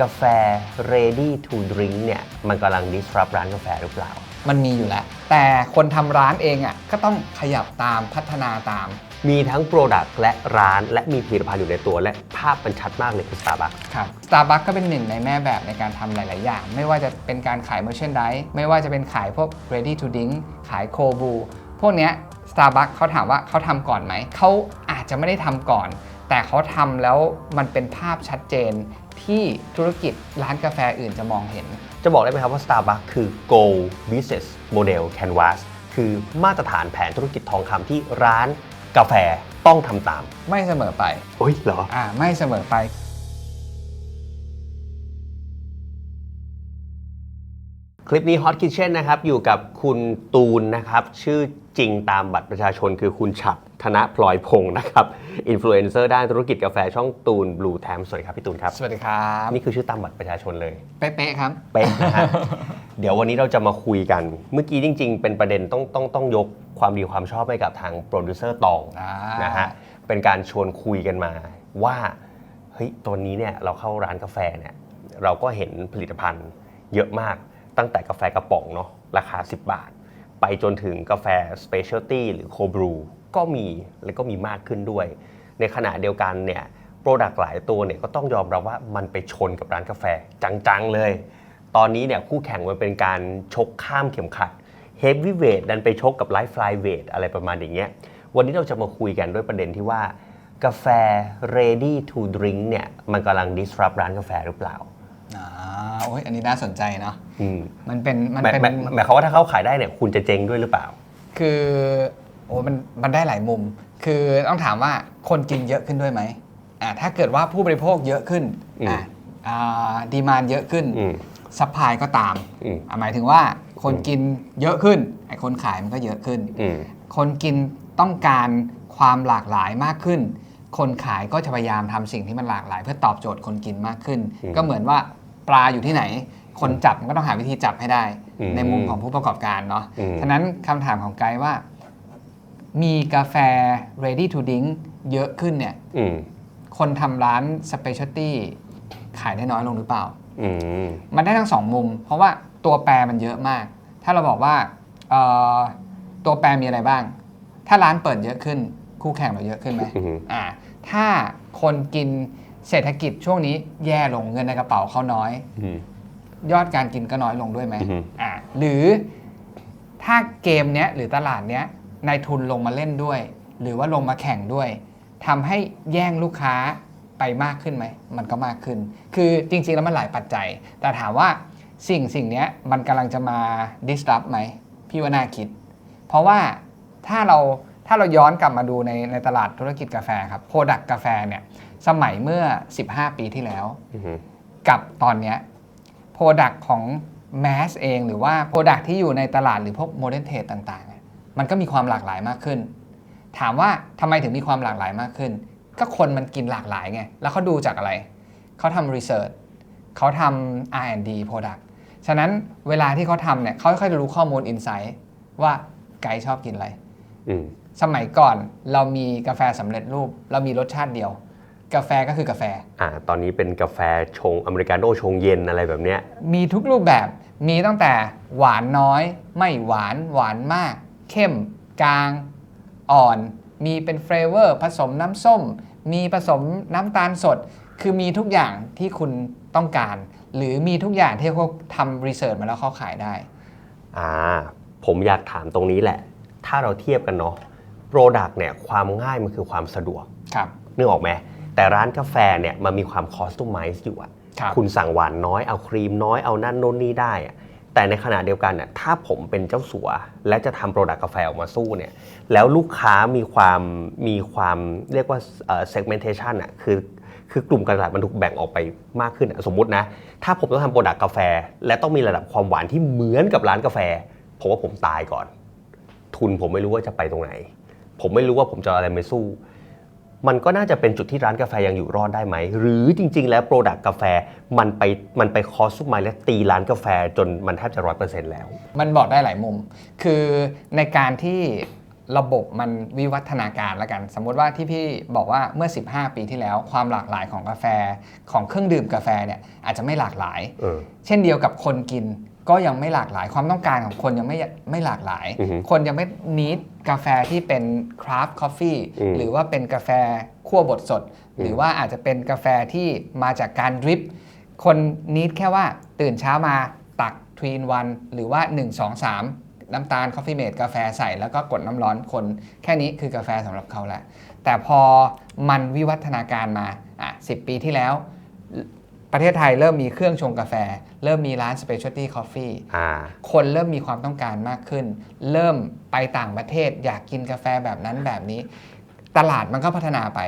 กาแฟ ready to drink เนี่ยมันกำลัง disrupt ร้านกาแฟหรือเปล่า มันมีอยู่แล้ว แต่คนทำร้านเองอะก็ต้องขยับตามพัฒนาตาม มีทั้ง Product และร้านและมีผลิตภัณฑ์อยู่ในตัวและภาพมันชัดมากเลยคือ Starbucks ครับ Starbucks ก็เป็นหนึ่งในแม่แบบในการทำหลาย ๆ อย่าง ไม่ว่าจะเป็นการขาย merchandise ไม่ว่าจะเป็นขายพวก ready to drink ขาย cold brew พวกเนี้ย Starbucks เขาถามว่าเขาทำก่อนไหม เขาอาจจะไม่ได้ทำก่อน แต่เขาทำแล้วมันเป็นภาพชัดเจน ที่ธุรกิจร้านกาแฟอื่นจะมองเห็น จะบอกได้ไหมครับว่า Starbucks คือ Go Business Model Canvas คือมาตรฐานแผนธุรกิจทองคำที่ร้านกาแฟต้องทำตาม ไม่เสมอไป โอ้ยเหรอ อ่า ไม่เสมอไป คลิปนี้ Hot Kitchen นะครับ อยู่กับคุณตูนนะครับ ชื่อจริงตามบัตรประชาชนคือคุณฉัดธนพลอยพงศ์นะครับอินฟลูเอนเซอร์ด้านธุรกิจกาแฟช่องตูน Blue Time สวัสดีครับพี่ตูนครับ สวัสดีครับ นี่คือชื่อตามบัตรประชาชนเลย เป๊ะๆครับ เป๊ะนะฮะ เดี๋ยววันนี้เราจะมาคุยกัน เมื่อกี้จริง ๆ เป็นประเด็นต้องต้องต้องยกความดีความชอบให้กับทางโปรดิวเซอร์ตองอ่านนะฮะ เป็นการชวนคุยกันมาว่า เฮ้ยตัวนี้เนี่ยเราเข้าร้านกาแฟเนี่ยเราก็เห็นผลิตภัณฑ์เยอะมาก ตั้งแต่กาแฟกระป๋องเนาะราคา 10 บาท ไปจนถึงกาแฟสเปเชียลตี้หรือโคบรูก็มีและก็มีมากขึ้นด้วย ในขณะเดียวกันเนี่ยโปรดักต์หลายตัวเนี่ยก็ต้องยอมรับว่ามันไปชนกับร้านกาแฟจังๆเลย ตอนนี้เนี่ยคู่แข่งมันเป็นการชกข้ามเข็มขัดเฮฟวีเวทดันไปชกกับไลฟ์ฟลายเวทอะไรประมาณอย่างเงี้ยวันนี้เราจะมาคุยกันด้วยประเด็นที่ว่ากาแฟ ready to drink เนี่ยมันกำลัง disrupt ร้านกาแฟหรือเปล่าอ่า โอ้ยอันนี้น่าสนใจเนาะอืมมันเป็นมันหมายเป็น หมายหมายความว่าถ้าเขาขายได้เนี่ยคุณจะเจ๊งด้วยหรือเปล่า คือโอ้มันมันได้หลายมุม คือต้องถามว่าคนกินเยอะขึ้นด้วยไหมอ่าถ้าเกิดว่าผู้บริโภคเยอะขึ้นอืม อ่าอ่าดีมานเยอะขึ้นอืมซัพพลายก็ตามอืม อ่าหมายถึงว่าคนกินเยอะขึ้นไอ้คนขายมันก็เยอะขึ้น อืม คนกินต้องการความหลากหลายมากขึ้น คนขายก็จะพยายามทำสิ่งที่มันหลากหลาย เพื่อตอบโจทย์คนกินมากขึ้น อืม ก็เหมือนว่า ปลาอยู่ที่ไหน คนจับมันก็ต้องหาวิธีจับให้ได้ อืมในมุมของผู้ประกอบการเนาะอืม ฉะนั้นคำถามของไกด์ว่า มีกาแฟ ready to drink เยอะขึ้นเนี่ย อืมคนทำร้าน specialty ขายได้น้อยลงหรือเปล่า อืมมันได้ทั้งสองมุม เพราะว่าตัวแปรมันเยอะมาก ถ้าเราบอกว่าเอ่อตัวแปรมีอะไรบ้าง ถ้าร้านเปิดเยอะขึ้น คู่แข่งเราเยอะขึ้นไหมอืม อ่า ถ้าคนกิน เศรษฐกิจช่วงนี้แย่ลงเงินในกระเป๋าเขาน้อย อืม ยอดการกินก็น้อยลงด้วยไหมอือฮึ อ่าหรือถ้าเกมเนี้ยหรือตลาดเนี้ยนายทุนลงมาเล่นด้วย หรือว่าลงมาแข่งด้วยทำให้แย่งลูกค้าไปมากขึ้นไหม มันก็มากขึ้น คือจริงๆแล้วมันหลายปัจจัย แต่ถามว่าสิ่งสิ่งเนี้ยมันกำลังจะมา disrupt ไหม พี่ว่าน่าคิด เพราะว่าถ้าเราถ้าเราย้อนกลับมาดูในในตลาดธุรกิจกาแฟครับโปรดักกาแฟเนี่ย สมัยเมื่อ 15 ปีที่แล้วอืมกับตอนเนี้ย Product ของแมสเองหรือว่า Product ที่อยู่ในตลาดหรือพวกโมเดิร์นเทรดต่างๆอะมันก็มีความหลากหลายมากขึ้น ถามว่าทำไมถึงมีความหลากหลายมากขึ้น ก็คนมันกินหลากหลายไง แล้วเขาดูจากอะไร เขาทำรีเสิร์ชเขาทำ R&D Product ฉะนั้นเวลาที่เขาทำเนี่ยเขาค่อยๆรู้ข้อมูล Insight ว่าไกด์ชอบกินอะไรอืมสมัยก่อนเรามีกาแฟสำเร็จรูป เรามีรสชาติเดียว กาแฟก็คือกาแฟ อ่าตอนนี้เป็นกาแฟชงอเมริกาโน่ชงเย็นอะไรแบบเนี้ยมีทุกรูปแบบมีตั้งแต่หวานน้อย ไม่หวานหวานมาก เข้มกลาง อ่อน มีเป็นเฟรเวอร์ ผสมน้ำส้ม มีผสมน้ำตาลสด คือมีทุกอย่างที่คุณต้องการ หรือมีทุกอย่างที่เขาทำรีเสิร์ชมาแล้วเขาขายได้ อ่าผมอยากถามตรงนี้แหละ ถ้าเราเทียบกันเนาะโปรดักต์เนี่ยความง่ายมันคือความสะดวกครับนึกออกไหม แต่ร้านกาแฟเนี่ยมันมีความคอสตูมไมซ์อยู่อะครับคุณสั่งหวานน้อยเอาครีมน้อยเอานั่นโน่นนี่ได้อะแต่ในขณะเดียวกันน่ะถ้าผมเป็นเจ้าสัว และจะทำโปรดักต์กาแฟออกมาสู้เนี่ยแล้วลูกค้ามีความมีความเรียกว่าเอ่อ segmentation อะคือคือกลุ่มการตลาดมันถูกแบ่งออกไปมากขึ้นอะสมมุตินะ ถ้าผมต้องทำโปรดักต์กาแฟ และต้องมีระดับความหวานที่เหมือนกับร้านกาแฟผมว่าผมตายก่อน ทุนผมไม่รู้ว่าจะไปตรงไหน ผมไม่รู้ว่าผมจะเอาอะไรไปสู้ มันก็น่าจะเป็นจุดที่ร้านกาแฟยังอยู่รอดได้ไหม หรือจริง ๆ แล้วโปรดักต์กาแฟมันไปมันไปคอสซุมไมและตีร้านกาแฟจนมันแทบจะร้อยเปอร์เซ็นต์แล้ว มันบอกได้หลายมุม คือในการที่ระบบมันวิวัฒนาการละกัน สมมุติว่าที่พี่บอกว่าเมื่อ 15 ปีที่แล้ว ความหลากหลายของกาแฟของเครื่องดื่มกาแฟเนี่ยอาจจะไม่หลากหลายเออเช่นเดียวกับคนกิน ก็ยังไม่หลากหลายความต้องการของคนยังไม่ไม่หลากหลาย อือฮึคนยังไม่นิดกาแฟที่เป็นคราฟต์คอฟฟี่อืมหรือว่าเป็นกาแฟคั่วบดสด หรือว่าอาจจะเป็นกาแฟที่มาจากการดริป คนนิดแค่ว่าตื่นเช้ามาตักทวีนวันหรือว่า 1 2 3 น้ำตาล c o f ฟ e เมดกาแฟใส่แล้วก็กดน้ำร้อนคน แค่นี้คือกาแฟสำหรับเขาแหละ แต่พอมันวิวัฒนาการมาอะ10ปีที่แล้ว ประเทศไทยเริ่มมีเครื่องชงกาแฟ เริ่มมีร้าน Specialty Coffee อ่าคนเริ่มมีความต้องการมากขึ้น เริ่มไปต่างประเทศอยากกินกาแฟแบบนั้นแบบนี้ ตลาดมันก็พัฒนาไป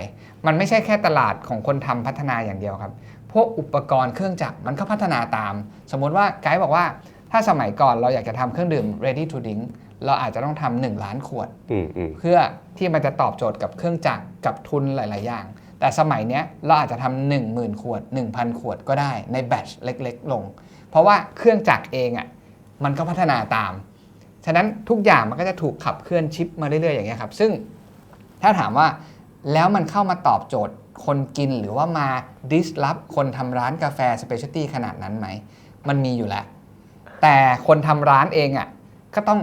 มันไม่ใช่แค่ตลาดของคนทำพัฒนาอย่างเดียวครับ พวกอุปกรณ์เครื่องจักรมันก็พัฒนาตาม สมมติว่าไกด์บอกว่าถ้าสมัยก่อนเราอยากจะทำเครื่องดื่ม ready to drink เราอาจจะต้องทำหนึ่งล้านขวดอืมอืมเพื่อที่มันจะตอบโจทย์กับเครื่องจักรกับทุนหลาย ๆ อย่าง แต่สมัยนี้เราอาจจะทำหนึ่งหมื่นขวด 1,000 ขวดก็ได้ในแบตช์เล็ก ๆ ลง เพราะว่าเครื่องจักรเองอะ่ะมันก็พัฒนาตาม ฉะนั้นทุกอย่างมันก็จะถูกขับเคลื่อนชิปมาเรื่อย ๆ อย่างเงี้ยครับ ซึ่งถ้าถามว่าแล้วมันเข้ามาตอบโจทย์คนกินหรือว่ามา disrupt คนทำร้านกาแฟ specialty ขนาดนั้นไหม มันมีอยู่แล้ว แต่คนทำร้านเองอะ่ะก็ต้อง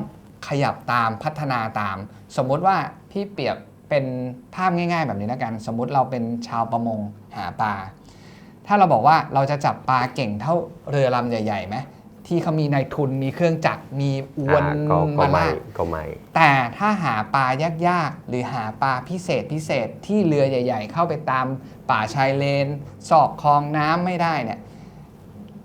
ขยับตามพัฒนาตาม สมมติว่าพี่เปรียบ เป็นภาพง่าย ๆ แบบนี้แล้วกัน สมมุติเราเป็นชาวประมงหาปลา ถ้าเราบอกว่าเราจะจับปลาเก่งเท่าเรือลำใหญ่ๆไหมที่เขามีนายทุนมีเครื่องจักรมีอวนอ่าก็ก็มาไม่ลากก็ไม่แต่ถ้าหาปลายากๆ หรือหาปลาพิเศษพิเศษที่เรือใหญ่ ๆ เข้าไปตามป่าชายเลนซอกคลองน้ำไม่ได้เนี่ย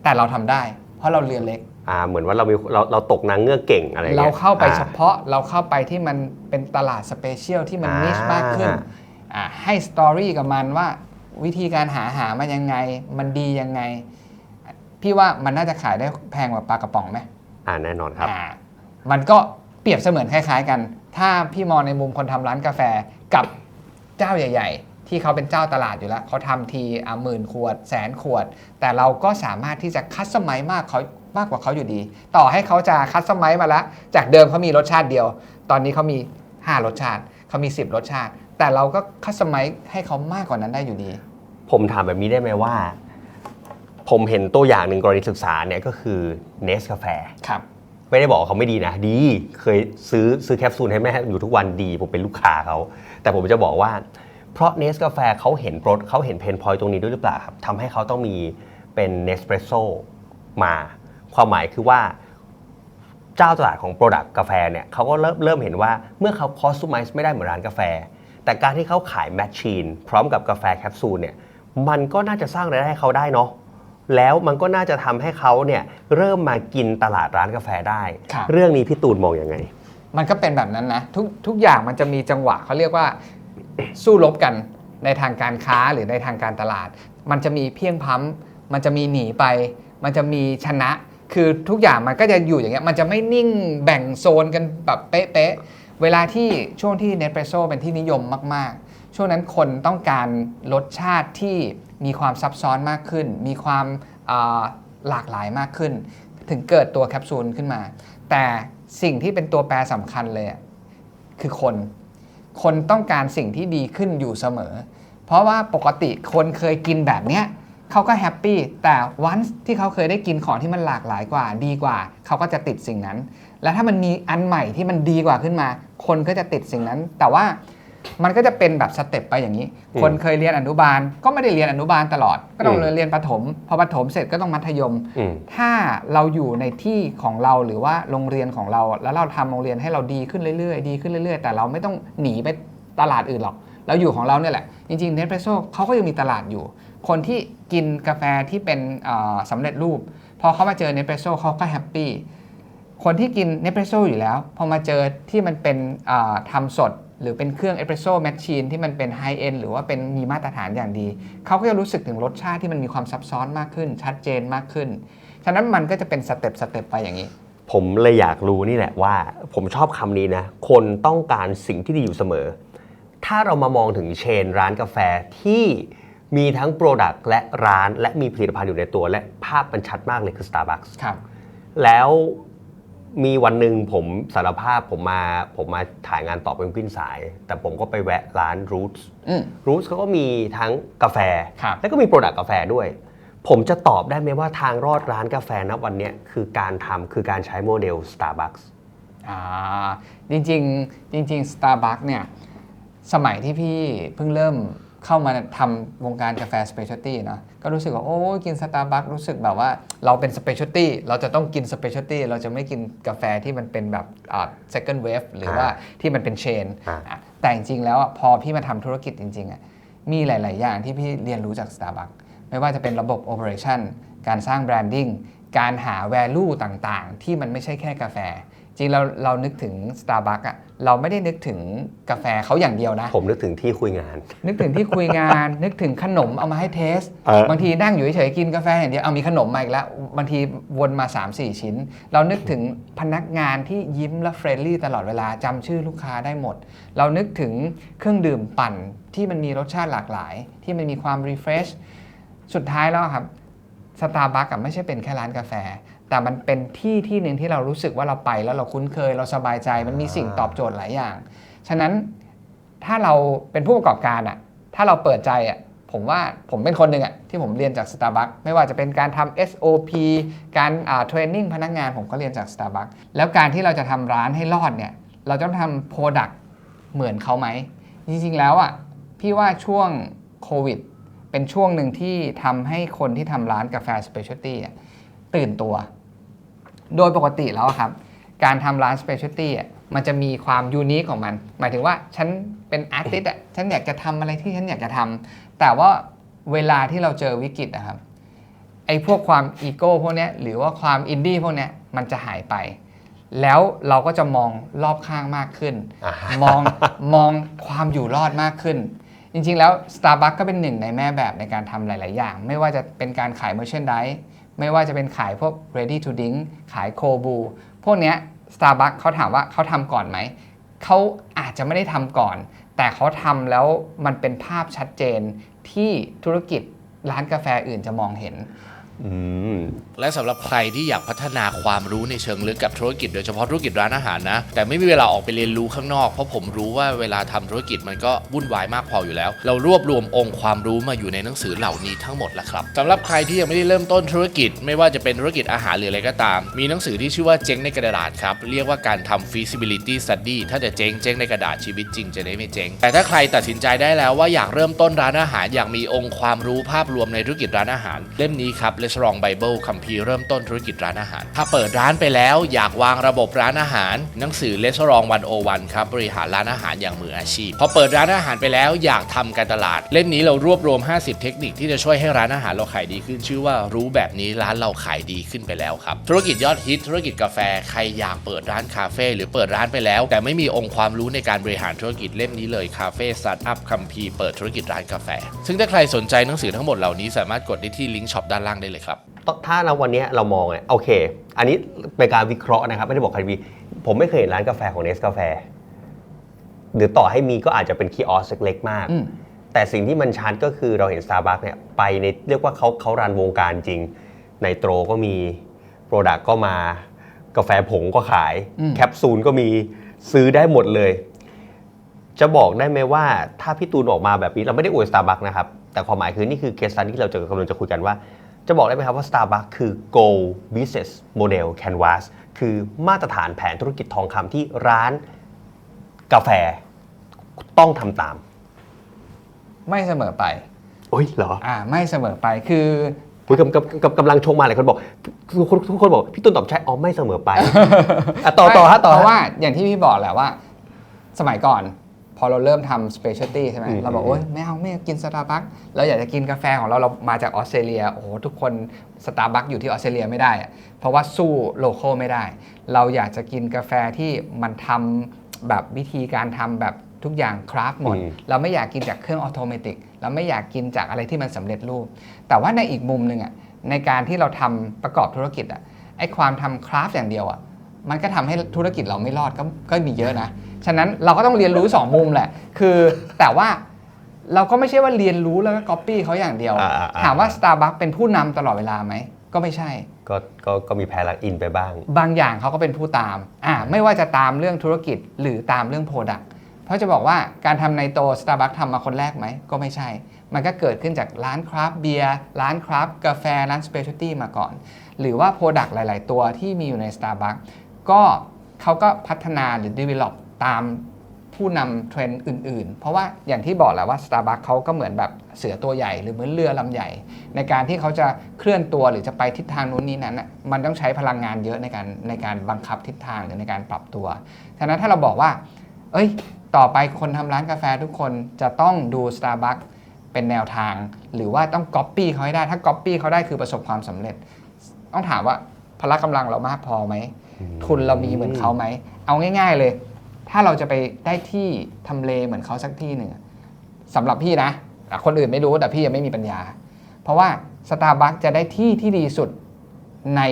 แต่เราทำได้ เพราะเราเรือเล็กอ่า เหมือนว่าเรามีเราเราตกนางเงือกเก่งอะไรเราเงี้ยเข้าไปอ่ เฉพาะเราเข้าไปที่มันเป็นตลาดสเปเชียลที่มันอ่านินิชมากขึ้นอ่าให้สตอรี่กับมันว่าวิธีการหาหามันยังไง มันดียังไง พี่ว่ามันน่าจะขายได้แพงกว่าปลากระป๋องไหมอ่าแน่นอนครับ อ่ามันก็เปรียบเสมือนคล้าย ๆ กัน ถ้าพี่มองในมุมคนทำร้านกาแฟกับเจ้าใหญ่ ๆ ที่เขาเป็นเจ้าตลาดอยู่แล้วเขาทำทีอะหมื่นขวดแสนขวด แต่เราก็สามารถที่จะคัสตอมไมซ์มากเขา มากกว่าเขาอยู่ดี ต่อให้เขาจะคัสตอมไมซ์มาแล้วจากเดิมเขามีรสชาติเดียว ตอนนี้เขามี 5 รสชาติเขามี 10 รสชาติ แต่เราก็คัสตอมไมซ์ให้เขามากกว่านั้นได้อยู่ดี ผมถามแบบนี้ได้ไหมว่า ผมเห็นตัวอย่างหนึ่งกรณีศึกษาเนี่ยก็คือเนสกาแฟครับไม่ได้บอกว่าเขาไม่ดีนะ ดี เคยซื้อซื้อแคปซูลให้แม่อยู่ทุกวันดี ผมเป็นลูกค้าเขา แต่ผมจะบอกว่า เพราะเนสกาแฟเขาเห็นโปรดเขาเห็นเพนพอยตรงนี้ด้วยหรือเปล่าครับทำให้เขาต้องมีเป็นเนสเปรสโซมา ความหมายคือว่าเจ้าตลาดของ Product กาแฟเนี่ยเขาก็เริ่มเริ่มเห็นว่าเมื่อเขาคอสตูม z e ไม่ได้เหมือนร้านกาแฟ แต่การที่เขาขายแมชชีนพร้อมกับกาแฟแคปซูลเนี่ยมันก็น่าจะสร้างรายได้ให้เขาได้เนาะแล้วมันก็น่าจะทำให้เขาเนี่ยเริ่มมากินตลาดร้านกาแฟได้ครับเรื่องนี้พี่ตูนมองอยังไง มันก็เป็นแบบนั้นนะทุกทุกอย่างมันจะมีจังหวะเขาเรียกว่าสู้รบกันในทางการค้าหรือในทางการตลาด มันจะมีเพียงพล้ำมันจะมีหนีไป มันจะมีชนะ คือทุกอย่างมันก็จะอยู่อย่างเงี้ยมันจะไม่นิ่งแบ่งโซนกันแบบเป๊ะๆเวลาที่ช่วงที่เน s เ r รสโซเป็นที่นิยมมากๆ ช่วงนั้นคนต้องการรสชาติที่มีความซับซ้อนมากขึ้น มีความาหลากหลายมากขึ้น ถึงเกิดตัวแคปซูลขึ้นมา แต่สิ่งที่เป็นตัวแปรสำคัญเลยคือคน คนต้องการสิ่งที่ดีขึ้นอยู่เสมอ เพราะว่าปกติคนเคยกินแบบเนี้ย เขาก็แฮปปี้แต่วันที่เขาเคยได้กินของที่มันหลากหลายกว่า ดีกว่า เขาก็จะติดสิ่งนั้น และถ้ามันมีอันใหม่ที่มันดีกว่าขึ้นมา คนก็จะติดสิ่งนั้น แต่ว่ามันก็จะเป็นแบบสเต็ปไปอย่างนี้อืมคนเคยเรียนอนุบาลก็ไม่ได้เรียนอนุบาลตลอด ก็ต้องอืมเรียนประถม พอประถมเสร็จก็ต้องมัธยมอืมถ้าเราอยู่ในที่ของเราหรือว่าโรงเรียนของเรา แล้วเราทำโรงเรียนให้เราดีขึ้นเรื่อยๆ ดีขึ้นเรื่อย ๆ แต่เราไม่ต้องหนีไปตลาดอื่นหรอก เราอยู่ของเราเนี่ยแหละ จริงๆเนสเปรสโซ่เขาก็ยังมีตลาดอยู่ คนที่กินกาแฟที่เป็นเอ่อสำเร็จรูป พอเขามาเจอเนสเปรสโซ่เขาก็แฮปปี้คนที่กินเนสเปรสโซ่อยู่แล้ว พอมาเจอที่มันเป็นเอ่อทำสด หรือเป็นเครื่องเอสเปรสโซ่แมชชีนที่มันเป็นไฮเอ็นหรือว่าเป็นมีมาตรฐานอย่างดี เขาก็จะรู้สึกถึงรสชาติที่มันมีความซับซ้อนมากขึ้น ชัดเจนมากขึ้น ฉะนั้นมันก็จะเป็นสเต็ปสเต็ปไปอย่างนี้ ผมเลยอยากรู้นี่แหละว่า ผมชอบคำนี้นะ คนต้องการสิ่งที่ดีอยู่เสมอ ถ้าเรามามองถึงเชนร้านกาแฟที่ มีทั้ง Product และร้านและมีผลิตภัณฑ์อยู่ในตัวและภาพมันชัดมากเลยคือ Starbucks ครับแล้วมีวันหนึ่งผมสารภาพผมมาผมมาถ่ายงานต่อเป็นพิ้นสาย แต่ผมก็ไปแวะร้าน Roots อืม Roots เขาก็มีทั้งกาแฟครับแล้วก็มีโปรดักต์กาแฟด้วย ผมจะตอบได้ไหมว่าทางรอดร้านกาแฟนับวันเนี้ยคือการทำคือการใช้โมเดล Starbucks อ่าจริงๆจริง ๆ Starbucks เนี่ยสมัยที่พี่เพิ่งเริ่ม เข้ามาทำวงการกาแฟ Specialty เนอะก็รู้สึกว่า โอ้กิน Starbucks รู้สึกแบบว่าเราเป็น Specialty เราจะต้องกิน Specialty เราจะไม่กินกาแฟที่มันเป็นแบบอ่า second wave หรือว่าที่มันเป็นเชนอ่าอะแต่จริงๆแล้วอะพอพี่มาทำธุรกิจจริงๆอะมีหลาย ๆ อย่างที่พี่เรียนรู้จาก Starbucks ไม่ว่าจะเป็นระบบ operation การสร้าง branding การหา value ต่างๆ ที่มันไม่ใช่แค่กาแฟ จริงเราเรานึกถึง Starbucks อะเราไม่ได้นึกถึงกาแฟเขาอย่างเดียวนะ ผมนึกถึงที่คุยงาน นึกถึงที่คุยงาน นึกถึงขนมเอามาให้เทส เออ บางทีนั่งอยู่เฉยๆกินกาแฟอย่างเดียวเอามีขนมมาอีกแล้ว บางทีวนมา 3-4 ชิ้น เรานึกถึงพนักงานที่ยิ้มและเฟรนลี่ตลอดเวลาจำชื่อลูกค้าได้หมด เรานึกถึงเครื่องดื่มปั่นที่มันมีรสชาติหลากหลาย ที่มันมีความรีเฟรชสุดท้ายแล้วครับ สตาร์บัคไม่ใช่เป็นแค่ร้านกาแฟ แต่มันเป็นที่ที่หนึ่งที่เรารู้สึกว่าเราไปแล้วเราคุ้นเคย เราสบายใจมันมีสิ่งตอบโจทย์หลายอย่าง ฉะนั้นถ้าเราเป็นผู้ประกอบการอะถ้าเราเปิดใจอะผมว่าผมเป็นคนหนึ่งอะที่ผมเรียนจาก Starbucks ไม่ว่าจะเป็นการทำ SOP การเทรนนิ่งพนักงานผมก็เรียนจาก Starbucks แล้วการที่เราจะทำร้านให้รอดเนี่ยเราต้องทำ Product เหมือนเขาไหม จริงๆแล้วอะพี่ว่าช่วงโควิดเป็นช่วงหนึ่งที่ทำให้คนที่ทำร้านกาแฟ Specialty อะตื่น ตัว โดยปกติแล้วอะครับ การทำร้าน specialty อะมันจะมีความยูนิคของมัน หมายถึงว่าฉันเป็นอาร์ติสต์อะฉันอยากจะทำอะไรที่ฉันอยากจะทำแต่ว่าเวลาที่เราเจอวิกฤตนะครับไอ้พวกความอีโก้พวกเนี้ยหรือว่าความอินดี้พวกเนี้ยมันจะหายไป แล้วเราก็จะมองรอบข้างมากขึ้นอ่ามองมองความอยู่รอดมากขึ้น จริงๆแล้ว Starbucks ก็เป็นหนึ่งในแม่แบบในการทำหลาย ๆ อย่าง ไม่ว่าจะเป็นการขาย merchandise ไม่ว่าจะเป็นขายพวก ready to drink ขายโคบูพวกเนี้ย Starbucks เขาถามว่าเขาทำก่อนไหม เขาอาจจะไม่ได้ทำก่อน แต่เขาทำแล้วมันเป็นภาพชัดเจนที่ธุรกิจร้านกาแฟอื่นจะมองเห็น และสำหรับใครที่อยากพัฒนาความรู้ในเชิงลึกกับธุรกิจโดยเฉพาะธุรกิจร้านอาหารนะ แต่ไม่มีเวลาออกไปเรียนรู้ข้างนอก เพราะผมรู้ว่าเวลาทำธุรกิจมันก็วุ่นวายมากพออยู่แล้ว เรารวบรวมองค์ความรู้มาอยู่ในหนังสือเหล่านี้ทั้งหมดแล้วครับสำหรับใครที่ยังไม่ได้เริ่มต้นธุรกิจ ไม่ว่าจะเป็นธุรกิจอาหารหรืออะไรก็ตาม มีหนังสือที่ชื่อว่าเจ๊งในกระดาษครับเรียกว่าการทำ feasibility study ถ้าจะเจ๊งเจ๊งในกระดาษชีวิตจริงจะได้ไม่เจ๊งแต่ถ้าใครตัดสินใจได้แล้วว่าอยากเริ่มต้นร้านอาหาร อยากมีองค์ความรู้ภาพรวมในธุรกิจร้านอาหารเล่มนี้ครับ Restaurant Bible คัมภีร์เริ่มต้นธุรกิจร้านอาหาร ถ้าเปิดร้านไปแล้วอยากวางระบบร้านอาหาร หนังสือ Restaurant 101 ครับบริหารร้านอาหารอย่างมืออาชีพ พอเปิดร้านอาหารไปแล้วอยากทำการตลาด เล่มนี้เรารวบรวม 50 เทคนิคที่จะช่วยให้ร้านอาหารเราขายดีขึ้น ชื่อว่ารู้แบบนี้ร้านเราขายดีขึ้นไปแล้วครับ ธุรกิจยอดฮิตธุรกิจกาแฟใครอยากเปิดร้านคาเฟ่หรือเปิดร้านไปแล้ว แต่ไม่มีองค์ความรู้ในการบริหารธุรกิจเล่มนี้เลยคาเฟ่สตาร์ทอัพคัมภีร์เปิดธุรกิจร้านกาแฟ ซึ่งถ้าใครสนใจหนังสือทั้งหมดเหล่านี้สามารถกดได้ที่ลิงก์ช็อปด้านล่างได้เลยครับ ถ้าเราวันเนี้ยเรามองเนี่ยโอเค อันนี้เป็นการวิเคราะห์นะครับ ไม่ได้บอกใครมีผมไม่เคยเห็นร้านกาแฟของเนสกาแฟหรือต่อให้มีก็อาจจะเป็นคีออสเล็กๆมากอืมแต่สิ่งที่มันชัดก็คือเราเห็น Starbucks เนี่ยไปในเรียกว่าเขาเขารันวงการจริง ในโตรก็มีโปรดักต์ก็มากาแฟผงก็ขายอืมแคปซูลก็มีซื้อได้หมดเลย จะบอกได้ไหมว่าถ้าพี่ตูนออกมาแบบนี้เราไม่ได้อวย Starbucks นะครับ แต่ความหมายคือนี่คือเคสตันที่เราจะกำลังจะคุยกันว่า จะบอกได้ไหมครับว่า Starbucks คือ Go Business Model Canvas คือมาตรฐานแผนธุรกิจทองคำที่ร้านกาแฟต้องทำตาม ไม่เสมอไปโอ้ยเหรออ่าไม่เสมอไปคืออุ๊ยกำกำกำกำลังชงมาหลายคนบอกทุกคนทุกคนบอกพี่ตุนตอบใช่อ๋อไม่เสมอไปอะต่อต่อฮะต่อเพราะฮะว่าอย่างที่พี่บอกแหละว่า สมัยก่อน พอเราเริ่มทำ specialty ใช่ไหมอืมเราบอกอืมโอ๊ยไม่เอาไม่อยากกินสตาร์บัคเราอยากจะกินกาแฟของเราเรามาจากออสเตรเลียโอ้โหทุกคนสตาร์บัคอยู่ที่ออสเตรเลียไม่ได้อะเพราะว่าสู้โลโก้ไม่ได้ เราอยากจะกินกาแฟที่มันทำแบบวิธีการทำแบบทุกอย่างคราฟหมดอืมเราไม่อยากกินจากเครื่องออโตเมติกเราไม่อยากกินจากอะไรที่มันสำเร็จรูป แต่ว่าในอีกมุมหนึ่งอะในการที่เราทำประกอบธุรกิจอะไอ้ความทำคราฟอย่างเดียวอะมันก็ทำให้ธุรกิจเราไม่รอดก็ก็มีเยอะนะ ฉะนั้นเราก็ต้องเรียนรู้ 2 มุมแหละ คือแต่ว่าเราก็ไม่ใช่ว่าเรียนรู้แล้วก็ก๊อปปี้เขาอย่างเดียว อ่าอ่าอ่าถามว่า Starbucks เป็นผู้นำตลอดเวลาไหม ก็ไม่ใช่ ก็ก็ก็มีแพลักอินไปบ้าง บางอย่างเขาก็เป็นผู้ตาม อ่า ไม่ว่าจะตามเรื่องธุรกิจหรือตามเรื่องโปรดักต์เพราะจะบอกว่าการทำในโต Starbucks ทำมาคนแรกไหม ก็ไม่ใช่ มันก็เกิดขึ้นจากร้านคราฟต์เบียร์ ร้านคราฟต์กาแฟ ร้านสเปเชียลตี้มาก่อน หรือว่าโปรดักต์หลาย ๆ ตัวที่มีอยู่ใน Starbucks ก็เขาก็พัฒนาหรือ develop ตามผู้นำเทรนด์อื่น ๆ เพราะว่าอย่างที่บอกแหละว่า Starbucks เขาก็เหมือนแบบเสือตัวใหญ่ หรือเหมือนเรือลำใหญ่ ในการที่เขาจะเคลื่อนตัวหรือจะไปทิศทางนู้นนี้นั้นน่ะมันต้องใช้พลังงานเยอะในการในการบังคับทิศทางหรือในการปรับตัวฉะนั้นถ้าเราบอกว่า เอ้ย ต่อไปคนทำร้านกาแฟทุกคนจะต้องดู Starbucks เป็นแนวทาง หรือว่าต้องก๊อปปี้เขาให้ได้ ถ้าก๊อปปี้เขาได้คือประสบความสำเร็จ ต้องถามว่าพละกำลังเรามากพอไหมทุนเรามีเหมือนเขาไหมเอาง่าย ๆเลย ถ้าเราจะไปได้ที่ทำเลเหมือนเขาสักที่หนึ่งอะสำหรับพี่นะอะคนอื่นไม่รู้แต่พี่ยังไม่มีปัญญา เพราะว่า Starbucks จะได้ที่ที่ดีสุดใน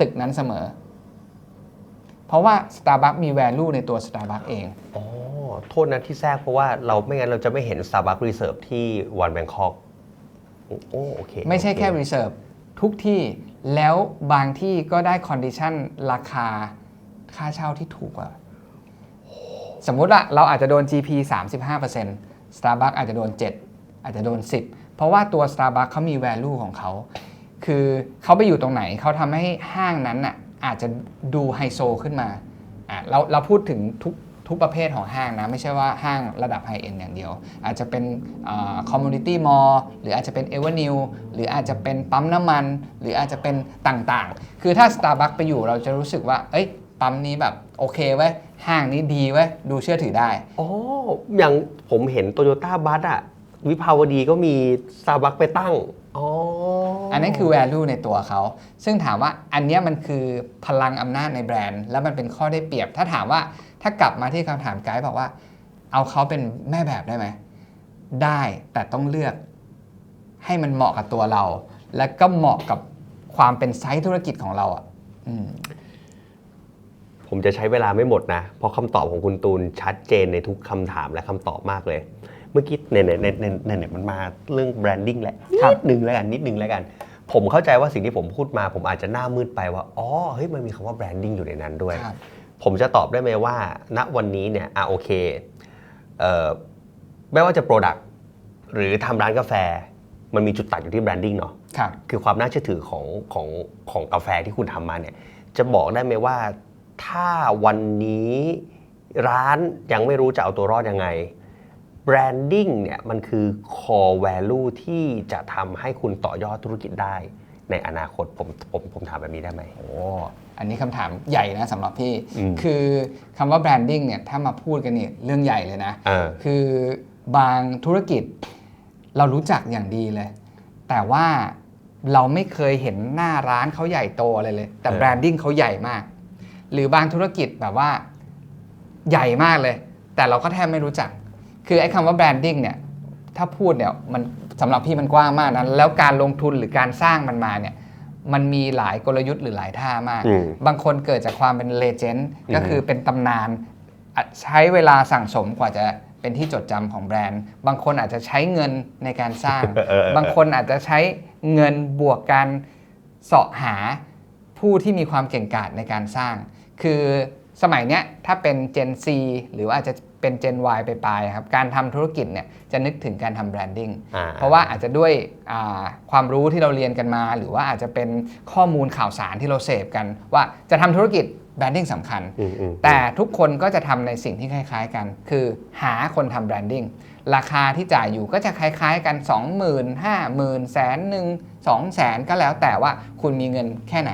ตึกนั้นเสมอ เพราะว่า Starbucks มี value ในตัว Starbucks เอง อ๋อ โทษนะที่แทรกเพราะว่าเราไม่งั้นเราจะไม่เห็น Starbucks Reserve ที่วันแบงคอกโอ้โอเค ไม่ใช่แค่โอเ reserve ทุกที่แล้วบางที่ก็ได้ condition ราคาค่าเช่าที่ถูกกว่า สมมุติว่าเราอาจจะโดน GP 35% Starbucks อาจจะโดน 7 อาจจะโดน 10 เพราะว่าตัว Starbucks เขามี value ของเขา คือเขาไปอยู่ตรงไหนเขาทำให้ห้างนั้นน่ะอาจจะดูไฮโซขึ้นมาอะเราเราพูดถึงทุกทุกประเภทของห้างนะ ไม่ใช่ว่าห้างระดับไฮเอ็นอย่างเดียว อาจจะเป็นคอมมูนิตี้มอลล์หรืออาจจะเป็นเอเวอร์นิวหรืออาจจะเป็นปั๊มน้ำมัน หรืออาจจะเป็นต่างๆ คือถ้า Starbucks ไปอยู่เราจะรู้สึกว่า เอ้ยปั๊มนี้แบบ โอเคเว้ยห้างนี้ดีเว้ยดูเชื่อถือได้ อ๋อ อย่างผมเห็นโตโยต้าบัสอะวิภาวดีก็มี Starbucks ไปตั้ง อ๋ออันนั้นคือ value ในตัวเขา ซึ่งถามว่าอันเนี้ยมันคือพลังอำนาจในแบรนด์ แล้วมันเป็นข้อได้เปรียบ ถ้าถามว่าถ้ากลับมาที่คำถามไกด์บอกว่า เอาเขาเป็นแม่แบบได้ไหม ได้แต่ต้องเลือกให้มันเหมาะกับตัวเรา และก็เหมาะกับความเป็นไซส์ธุรกิจของเราอะอืม ผมจะใช้เวลาไม่หมดนะ เพราะคำตอบของคุณตูนชัดเจนในทุกคำถามและคำตอบมากเลย เมื่อกี้เนี่ยเนี่ยเนี่ยเนี่ยเนี่ยมันมาเรื่องแบรนดิ้งแหละครับนิดหนึ่งแล้วกันนิดหนึ่งแล้วกัน ผมเข้าใจว่าสิ่งที่ผมพูดมา ผมอาจจะหน้ามืดไปว่าอ๋อเฮ้ยมันมีคำว่าแบรนดิ้งอยู่ในนั้นด้วยครับผมจะตอบได้ไหมว่า ณวันนี้เนี่ยอะโอเคเอ่อไม่ว่าจะ Product หรือทำร้านกาแฟ มันมีจุดตัดอยู่ที่แบรนดิ้งเนาะครับคือความน่าเชื่อถือของของของกาแฟที่คุณทำมาเนี่ยจะบอกได้ไหมว่า ถ้าวันนี้ร้านยังไม่รู้จะเอาตัวรอดยังไงแบรนดิ้งเนี่ยมันคือ core value ที่จะทำให้คุณต่อยอดธุรกิจได้ ในอนาคตผมผมผมถามแบบนี้ได้ไหมโอ้อันนี้คำถามใหญ่นะสำหรับพี่อืมคือคำว่าแบรนดิ้งเนี่ยถ้ามาพูดกันเนี่ยเรื่องใหญ่เลยนะเออคือบางธุรกิจเรารู้จักอย่างดีเลย แต่ว่าเราไม่เคยเห็นหน้าร้านเขาใหญ่โตอะไรเลย แต่เออแบรนดิ้งเขาใหญ่มาก หรือบางธุรกิจแบบว่าใหญ่มากเลย แต่เราก็แทบไม่รู้จัก คือไอ้คำว่าแบรนดิ้งเนี่ยถ้าพูดเนี่ยมันสำหรับพี่มันกว้างมากนะแล้วการลงทุนหรือการสร้างมันมาเนี่ยมันมีหลายกลยุทธ์หรือหลายท่ามากอืมบางคนเกิดจากความเป็นเลเจนด์อืมก็คือเป็นตำนานอะใช้เวลาสั่งสมกว่าจะเป็นที่จดจำของแบรนด์ บางคนอาจจะใช้เงินในการสร้างเออเออเออบางคนอาจจะใช้เงินบวกการเสาะหาผู้ที่มีความเก่งกาจในการสร้าง คือสมัยเนี้ยถ้าเป็น Gen C หรือว่าอาจจะเป็น Gen Y ไปปลายๆครับการทำธุรกิจเนี่ยจะนึกถึงการทำแบรนดิ้งอ่าเพราะว่าอาจจะด้วยอ่าความรู้ที่เราเรียนกันมา หรือว่าอาจจะเป็นข้อมูลข่าวสารที่เราเสพกัน ว่าจะทำธุรกิจแบรนดิ้งสำคัญอืมอืมแต่ทุกคนก็จะทำในสิ่งที่คล้าย ๆ กัน คือหาคนทำแบรนดิ้งราคาที่จ่ายอยู่ก็จะคล้าย ๆ กัน 20,000 50,000แสนหนึ่งสองแสนก็แล้วแต่ว่าคุณมีเงินแค่ไหน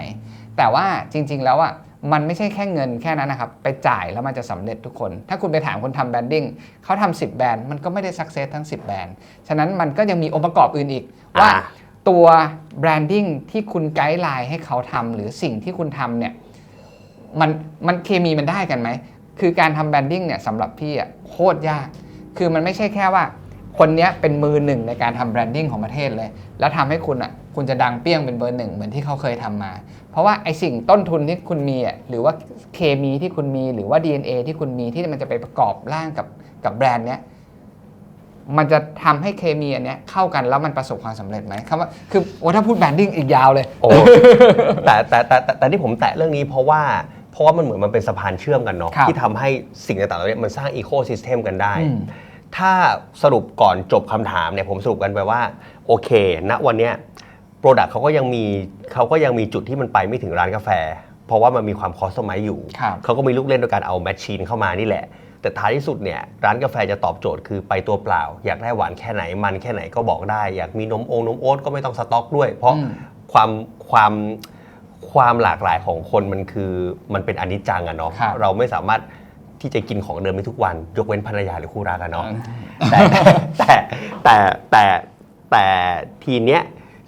แต่ว่าจริง ๆ แล้วอะ มันไม่ใช่แค่เงินแค่นั้นนะครับ ไปจ่ายแล้วมันจะสำเร็จทุกคน ถ้าคุณไปถามคนทำแบรนดิ้งเขาทำ10 แบรนด์มันก็ไม่ได้สักเซสทั้ง 10 แบรนด์ ฉะนั้นมันก็ยังมีองค์ประกอบอื่นอีก ว่าอ่าตัวแบรนดิ้งที่คุณไกด์ไลน์ให้เขาทำหรือสิ่งที่คุณทำเนี่ยมันมันเคมีมันได้กันไหม คือการทำแบรนดิ้งเนี่ยสำหรับพี่อะโคตรยาก คือมันไม่ใช่แค่ว่า คนเนี้ยเป็นมือหนึ่งในการทำแบรนดิ้งของประเทศเลย แล้วทำให้คุณอะคุณจะดังเปี้ยงเป็นเบอร์หนึ่งเหมือนที่เขาเคยทำมา เพราะว่าไอสิ่งต้นทุนที่คุณมีอะหรือว่าเคมีที่คุณมีหรือว่า DNA ที่คุณมีที่มันจะไปประกอบร่างกับกับแบรนด์เนี้ยมันจะทำให้เคมีอันเนี้ยเข้ากันแล้วมันประสบความสำเร็จไหมคำว่าคือโอ้ถ้าพูดแบรนดิ้งอีกยาวเลยโอ้แต่แต่แต่แต่แต่ที่ผมแตะเรื่องนี้เพราะว่าเพราะว่ามันเหมือนมันเป็นสะพานเชื่อมกันเนาะครับที่ทำให้สิ่งต่างๆเหล่านี้มันสร้างอีโคซิสเต็มกันได้อืมถ้าสรุปก่อนจบคำถามเนี่ยผมสรุปกันไปว่า โอเคณวันเนี้ย โปรดักต์เขาก็ยังมีเขาก็ยังมีจุดที่มันไปไม่ถึงร้านกาแฟ เพราะว่ามันมีความคอสตอมไมอยู่ ครับเขาก็มีลูกเล่นโดยการเอาแมชชีนเข้ามานี่แหละ แต่ท้ายที่สุดเนี่ยร้านกาแฟจะตอบโจทย์คือไปตัวเปล่า อยากได้หวานแค่ไหนมันแค่ไหนก็บอกได้ อยากมีนมองนมโอ๊ตก็ไม่ต้องสต็อกด้วย เพราะอืม ความความความหลากหลายของคนมันคือมันเป็นอนิจจังอะเนาะครับ เราไม่สามารถที่จะกินของเดิมได้ทุกวัน ยกเว้นภรรยาหรือคู่รักอะเนาะอืมแต่แต่แต่แต่แต่ทีเนี้ย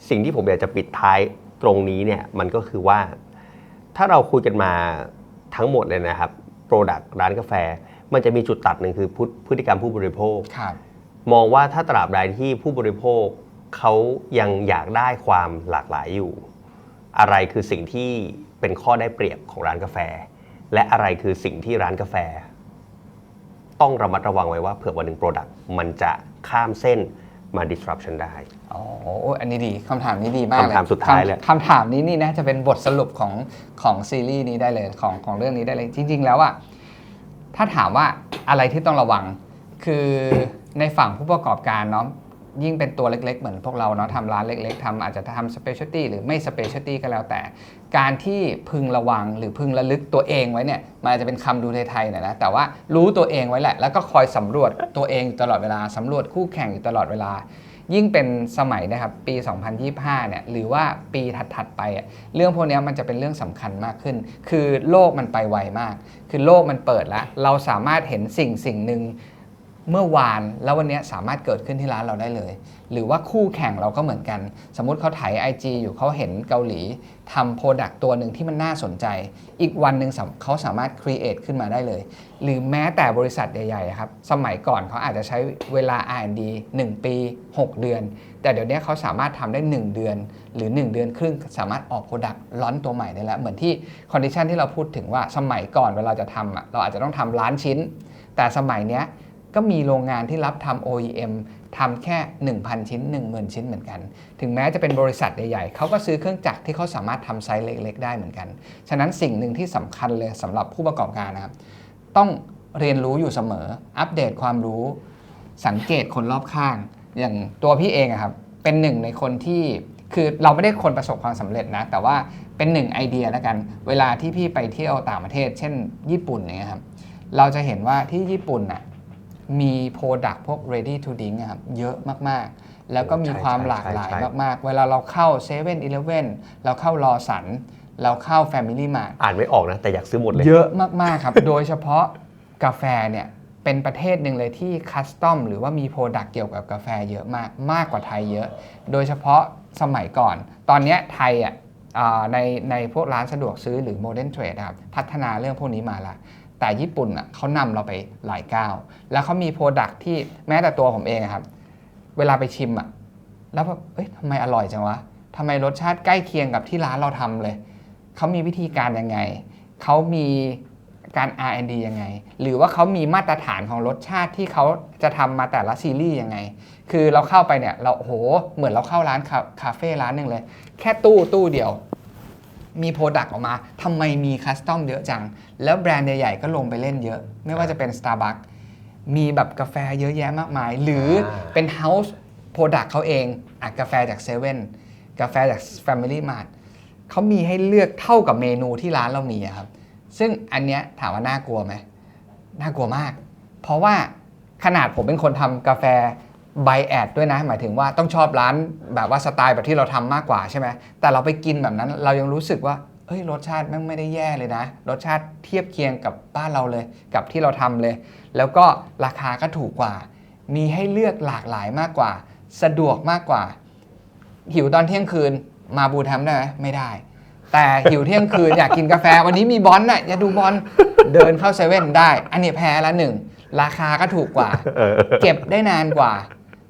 สิ่งที่ผมอยากจะปิดท้ายตรงนี้เนี่ยมันก็คือว่าถ้าเราคุยกันมาทั้งหมดเลยนะครับโปรดักต์ร้านกาแฟ มันจะมีจุดตัดหนึ่งคือพฤพฤติกรรมผู้บริโภคครับมองว่าถ้าตราบใดที่ผู้บริโภคเขายังอยากได้ความหลากหลายอยู่ อะไรคือสิ่งที่เป็นข้อได้เปรียบของร้านกาแฟ และอะไรคือสิ่งที่ร้านกาแฟ ต้องระมัดระวังไว้ว่าเผื่อวันหนึ่งโปรดักต์มันจะข้ามเส้น มา disruption ได้ อ๋อโอ้ยอันนี้ดีคำถามนี้ดีมากเลยคำถามสุดท้ายเลยคำคำถามนี้นี่นะจะเป็นบทสรุปของของซีรีส์นี้ได้เลยของของเรื่องนี้ได้เลย จริง ๆ แล้วอะถ้าถามว่าอะไรที่ต้องระวัง คือในฝั่งผู้ประกอบการเนาะ ยิ่งเป็นตัวเล็กๆ เหมือนพวกเราเนาะทำร้านเล็กๆทำอาจจะทำสเปเชียลตี้หรือไม่สเปเชียลตี้ก็แล้วแต่ การที่พึงระวังหรือพึงระลึกตัวเองไว้เนี่ยมันอาจจะเป็นคำดูไทยๆหน่อยนะแต่ว่ารู้ตัวเองไว้แหละ แล้วก็คอยสำรวจตัวเองอยู่ตลอดเวลาสำรวจคู่แข่งอยู่ตลอดเวลา ยิ่งเป็นสมัยนะครับปี 2025 เนี่ยหรือว่าปีถัดๆไปอะเรื่องพวกนี้มันจะเป็นเรื่องสำคัญมากขึ้น คือโลกมันไปไวมาก คือโลกมันเปิดแล้วเราสามารถเห็นสิ่งสิ่งหนึ่ง เมื่อวานแล้ววันนี้สามารถเกิดขึ้นที่ร้านเราได้เลย หรือว่าคู่แข่งเราก็เหมือนกัน สมมุติเขาถ่าย IG อยู่เขาเห็นเกาหลีทำโปรดักต์ตัวหนึ่งที่มันน่าสนใจ อีกวันหนึ่งเขาสามารถ create ขึ้นมาได้เลย หรือแม้แต่บริษัทใหญ่ๆครับสมัยก่อนเขาอาจจะใช้เวลา R&D 1 ปี 6 เดือน แต่เดี๋ยวนี้เขาสามารถทำได้ 1 เดือน หรือ 1 เดือนครึ่งสามารถออกโปรดักต์ล้อนตัวใหม่ได้แล้วเหมือนที่คอนดิชันที่เราพูดถึงว่าสมัยก่อนเวลาจะทำเราอาจจะต้องทำล้านชิ้น แต่สมัยเนี้ย ก็มีโรงงานที่รับทำ OEM ทำแค่ 1,000 ชิ้น 10,000 ชิ้นเหมือนกัน ถึงแม้จะเป็นบริษัทใหญ่ๆ เขาก็ซื้อเครื่องจักรที่เขาสามารถทำไซส์เล็ก ๆ ได้เหมือนกัน ฉะนั้นสิ่งหนึ่งที่สำคัญเลยสำหรับผู้ประกอบการนะครับ ต้องเรียนรู้อยู่เสมอ อัปเดตความรู้ สังเกตคนรอบข้าง อย่างตัวพี่เองครับ เป็นหนึ่งในคนที่ คือเราไม่ได้คนประสบความสำเร็จนะ แต่ว่าเป็นหนึ่งไอเดียแล้วกัน เวลาที่พี่ไปเที่ยวต่างประเทศ เช่น ญี่ปุ่นเงี้ยครับ เราจะเห็นว่าที่ญี่ปุ่นน่ะ มีโปรดักพวก ready to drink อะครับเยอะมากๆ แล้วก็มีใช่ความใช่หลากหลายใช่มากๆ เวลาเราเข้า7 e เ e ่ e อเราเข้ารอสัน เราเข้า Family Mart อ่านไม่ออกนะ แต่อยากซื้อหมดเลย เยอะมากๆครับ โดยเฉพาะกาแฟเนี่ยเป็นประเทศหนึ่งเลยที่คัสตอมหรือว่ามีโปรดักต์เกี่ยวกับกาแฟเยอะมากมากกว่าไทยเยอะ โดยเฉพาะสมัยก่อน ตอนเนี้ยไทยอะอ่าในในพวกร้านสะดวกซื้อหรือโมเดิร์นเทรดครับพัฒนาเรื่องพวกนี้มาละ แต่ญี่ปุ่นอะเขานำเราไปหลายก้าว แล้วเขามีโปรดักที่แม้แต่ตัวผมเองครับ เวลาไปชิมอะ แล้วแบบเอ้ยทำไมอร่อยจังวะทำไมรสชาติใกล้เคียงกับที่ร้านเราทำเลย เขามีวิธีการยังไง เขามีการ R&D ยังไง หรือว่าเขามีมาตรฐานของรสชาติที่เขาจะทำมาแต่ละซีรีส์ยังไง คือเราเข้าไปเนี่ย เราโอ้โหเหมือนเราเข้าร้านคาคาเฟ่ร้านหนึ่งเลย แค่ตู้ตู้เดียว มีโปรดักต์ออกมาทำไมมีคัสตอมเยอะจัง แล้วแบรนด์ใหญ่ๆก็ลงไปเล่นเยอะ ไม่ว่าจะเป็น Starbucks มีแบบกาแฟเยอะแยะมากมาย หรืออาเป็น House Product เขาเองอะกาแฟจากเซเว่นกาแฟจาก Family Mart เขามีให้เลือกเท่ากับเมนูที่ร้านเรามีอะครับ ซึ่งอันเนี้ยถามว่าน่ากลัวไหมน่ากลัวมาก เพราะว่าขนาดผมเป็นคนทำกาแฟ ไบแอดด้วยนะ หมายถึงว่าต้องชอบร้านแบบว่าสไตล์แบบที่เราทำมากกว่าใช่ไหมแต่เราไปกินแบบนั้นเรายังรู้สึกว่าเอ้ยรสชาติแม่งไม่ได้แย่เลยนะ รสชาติเทียบเคียงกับบ้านเราเลย กับที่เราทำเลย แล้วก็ราคาก็ถูกกว่า มีให้เลือกหลากหลายมากกว่า สะดวกมากกว่า หิวตอนเที่ยงคืนมาบูทำได้ไหมไม่ได้ แต่หิวเที่ยงคืนอยากกินกาแฟ วันนี้มีบอลน่ะอย่าดูบอลเดินเข้าเซเว่นได้ อันนี้แพ้ละหนึ่งราคาก็ถูกกว่า เก็บได้นานกว่า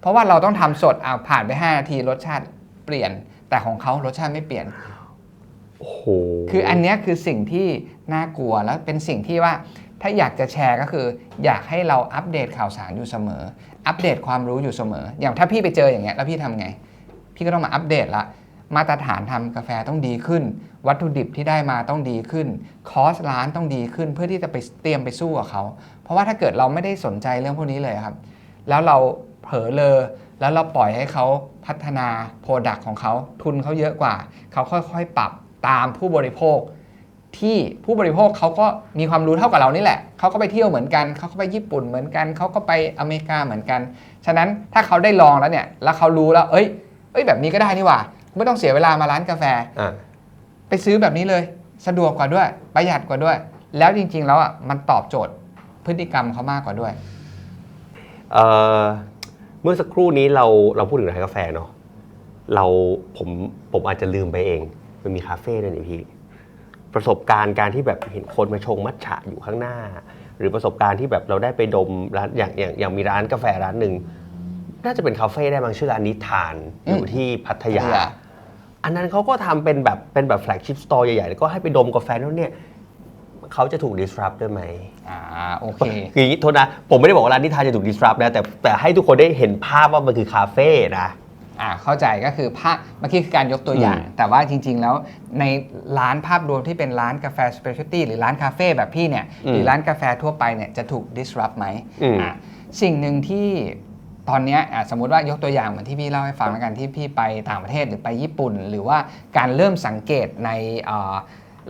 ราะว่าเราต้องทำสดอ่าผ่านไป 5 นาทีรสชาติเปลี่ยน แต่ของเขารสชาติไม่เปลี่ยนโอ้โหคืออันเนี้ยคือสิ่งที่น่ากลัวแล้วเป็นสิ่งที่ว่าถ้าอยากจะแชร์ก็คือ อยากให้เราอัปเดตข่าวสารอยู่เสมอ อัปเดตความรู้อยู่เสมอ อย่างถ้าพี่ไปเจออย่างเงี้ยแล้วพี่ทำไง พี่ก็ต้องมาอัปเดตละมาตรฐานทำกาแฟต้องดีขึ้น วัตถุดิบที่ได้มาต้องดีขึ้น คอสร้านต้องดีขึ้น เพื่อที่จะไปเตรียมไปสู้กับเขา เพราะว่าถ้าเกิดเราไม่ได้สนใจเรื่องพวกนี้เลยครับ แล้วเรา เผลอเลอแล้วเราปล่อยให้เขาพัฒนาโปรดักต์ของเขาทุนเขาเยอะกว่า เขาค่อยๆ ปรับตามผู้บริโภค ที่ผู้บริโภคเขาก็มีความรู้เท่ากับเรานี่แหละ เขาก็ไปเที่ยวเหมือนกัน เขาก็ไปญี่ปุ่นเหมือนกัน เขาก็ไปอเมริกาเหมือนกัน ฉะนั้นถ้าเขาได้ลองแล้วเนี่ย แล้วเขารู้แล้ว เอ้ย เอ้ยแบบนี้ก็ได้นี่หว่าไม่ต้องเสียเวลามาร้านกาแฟอ่าไปซื้อแบบนี้เลย สะดวกกว่าด้วย ประหยัดกว่าด้วย แล้วจริง ๆ แล้วอะมันตอบโจทย์พฤติกรรมเขามากกว่าด้วย เอ่อเมื่อสักครู่นี้เราเราพูดถึงร้านกาแฟเนาะเราผมผมอาจจะลืมไปเอง มันมีคาเฟ่ด้วยนี่พี่ประสบการณ์การที่แบบเห็นคนมาชงมัทฉะอยู่ข้างหน้า หรือประสบการณ์ที่แบบเราได้ไปดมร้านอย่างอย่างอย่างมีร้านกาแฟร้านหนึ่งน่าจะเป็นคาเฟ่ได้บางชื่อร้านนิทานอยู่อืมที่พัทยาพัทยา อันนั้นเขาก็ทำเป็นแบบเป็นแบบแฟลกชิพสโตร์ใหญ่ๆแล้วก็ให้ไปดมกาแฟแล้วเนี่ย เขาจะถูก disrupt ด้วยไหมอ่าโอเคคืออย่างนี้โทษนะ ผมไม่ได้บอกว่าร้านนิทานจะถูก disrupt นะแต่แต่ให้ทุกคนได้เห็นภาพว่ามันคือคาเฟ่นะอ่าเข้าใจก็คือภาพเมื่อกี้คือการยกตัวอย่างอืมแต่ว่าจริง ๆ แล้วในร้านภาพรวมที่เป็นร้านกาแฟ specialty หรือร้านคาเฟ่แบบพี่เนี่ยอืมหรือร้านกาแฟทั่วไปเนี่ยจะถูก disrupt ไหมอืมอ่าสิ่งหนึ่งที่ตอนเนี้ยอะสมมุติว่ายกตัวอย่างเหมือนที่พี่เล่าให้ฟังแล้วกันที่พี่ไปต่างประเทศหรือไปญี่ปุ่น หรือว่าการเริ่มสังเกตในเอ่อ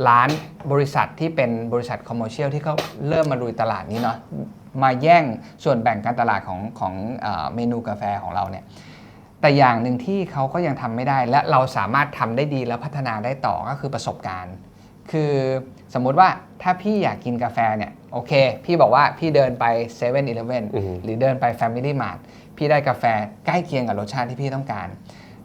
ร้านบริษัทที่เป็นบริษัทคอมเมอร์เชียลที่เขาเริ่มมาลุยตลาดนี้เนาะมาแย่งส่วนแบ่งการตลาดของของเอ่อเมนูกาแฟของเราเนี่ยแต่อย่างหนึ่งที่เขาก็ยังทำไม่ได้ และเราสามารถทำได้ดีแล้วพัฒนาได้ต่อก็คือประสบการณ์ คือสมมุติว่าถ้าพี่อยากกินกาแฟเนี่ยโอเค พี่บอกว่าพี่เดินไป7 e เ e ่ e ออือฮึหรือเดินไป Family Mart พี่ได้กาแฟใกล้เคียงกับรสชาติที่พี่ต้องการ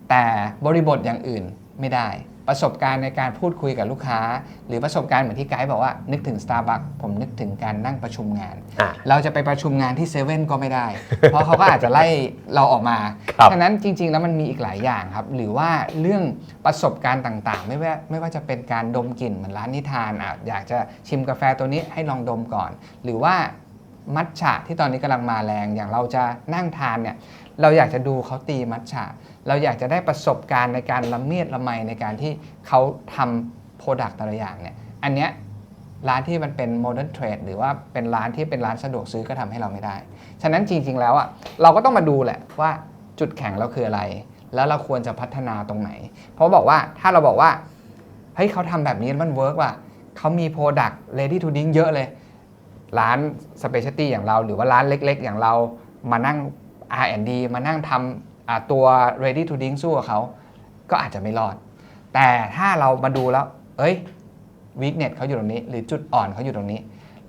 แต่บริบทอย่างอื่นไม่ได้ ประสบการณ์ในการพูดคุยกับลูกค้า หรือประสบการณ์เหมือนที่ไกด์บอกว่านึกถึง Starbucks ผมนึกถึงการนั่งประชุมงาน อะ เราจะไปประชุมงานที่เซเว่นก็ไม่ได้ เพราะเขาก็อาจจะไล่เราออกมาครับฉะนั้นจริง ๆ แล้วมันมีอีกหลายอย่างครับ หรือว่าเรื่องประสบการณ์ต่างๆ ไม่ว่าไม่ว่าจะเป็นการดมกลิ่นเหมือนร้านนิทานอะอยากจะชิมกาแฟตัวนี้ให้ลองดมก่อน หรือว่ามัทฉะที่ตอนนี้กำลังมาแรงอย่างเราจะนั่งทานเนี่ยเราอยากจะดูเขาตีมัทฉะ เราอยากจะได้ประสบการณ์ในการละเมียดละไมในการที่เขาทำโปรดักต์แต่ละอย่างเนี่ยอันเนี้ยร้านที่มันเป็นโมเดิร์นเทรดหรือว่าเป็นร้านที่เป็นร้านสะดวกซื้อก็ทำให้เราไม่ได้ ฉะนั้นจริง ๆ แล้วอะเราก็ต้องมาดูแหละว่าจุดแข็งเราคืออะไร แล้วเราควรจะพัฒนาตรงไหน เพราะบอกว่าถ้าเราบอกว่าเฮ้ยเขาทำแบบนี้มันเวิร์กว่ะเขามีโปรดักต์ ready to drink เยอะเลย ร้านสเปเชียลตี้อย่างเรา หรือว่าร้านเล็ก ๆ อย่างเรามานั่ง R&D มานั่งทำอ่า ตัว ready to drink สู้กับเขาก็อาจจะไม่รอด แต่ถ้าเรามาดูแล้ว เอ้ยวีคเน็ตเขาอยู่ตรงนี้ หรือจุดอ่อนเขาอยู่ตรงนี้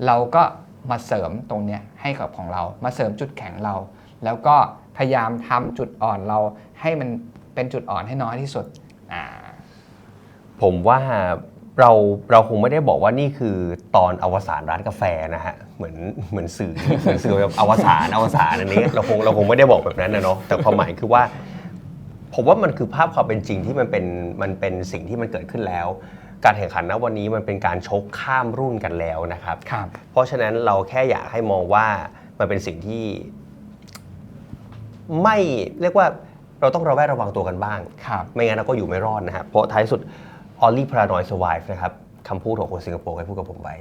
เราก็มาเสริมตรงเนี้ยให้กับของเรา มาเสริมจุดแข็งเรา แล้วก็พยายามทำจุดอ่อนเราให้มันเป็นจุดอ่อนให้น้อยที่สุดอ่าผมว่าเราเราคงไม่ได้บอกว่านี่คือตอนอวสานร้านกาแฟนะฮะ เหมือนเหมือนสื่อเหมือนสื่อแบบอวสานอวสานอันนี้เราคงเราคงไม่ได้บอกแบบนั้นนะเนาะแต่ความหมายคือว่า ผมว่ามันคือภาพความเป็นจริงที่มันเป็นมันเป็นสิ่งที่มันเกิดขึ้นแล้ว การแข่งขันณวันนี้มันเป็นการชกข้ามรุ่นกันแล้วนะครับครับเพราะฉะนั้นเราแค่อยากให้มองว่ามันเป็นสิ่งที่ ไม่เรียกว่าเราต้องระแวดระวังตัวกันบ้างครับไม่งั้นเราก็อยู่ไม่รอดนะฮะเพราะท้ายสุด only paranoid survive นะครับคำพูดของคนสิงคโปร์เคยพูดกับผมไว้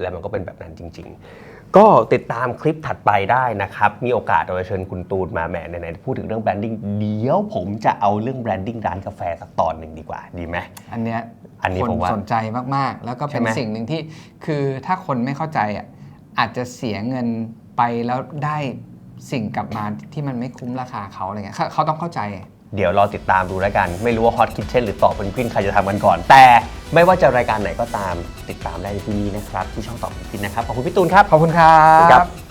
และมันก็เป็นแบบนั้นจริง ๆ ก็ติดตามคลิปถัดไปได้นะครับ มีโอกาสเราจะเชิญคุณตูนมาแหมไหนๆพูดถึงเรื่องแบรนดิ้งเดี๋ยวผมจะเอาเรื่องแบรนดิ้งร้านกาแฟสักตอนหนึ่งดีกว่า ดีไหมอันเนี้ยอันนี้คนผมว่า สนใจมากๆ แล้วก็เป็นใช่ไหม สิ่งหนึ่งที่คือถ้าคนไม่เข้าใจอะอาจจะเสียเงินไปแล้วได้สิ่งกลับมาที่มันไม่คุ้มราคาเขาอะไรเงี้ยเขาเขาต้องเข้าใจ เดี๋ยวรอติดตามดูแล้วกัน ไม่รู้ว่า Hot Kitchen หรือต่อเป็นกวินใครจะทำกันก่อน แต่ไม่ว่าจะรายการไหนก็ตามติดตามได้ที่นี่นะครับ ที่ช่องต่อเป็นกวินนะครับ ขอบคุณพี่ตูนครับ ขอบคุณครัครับบ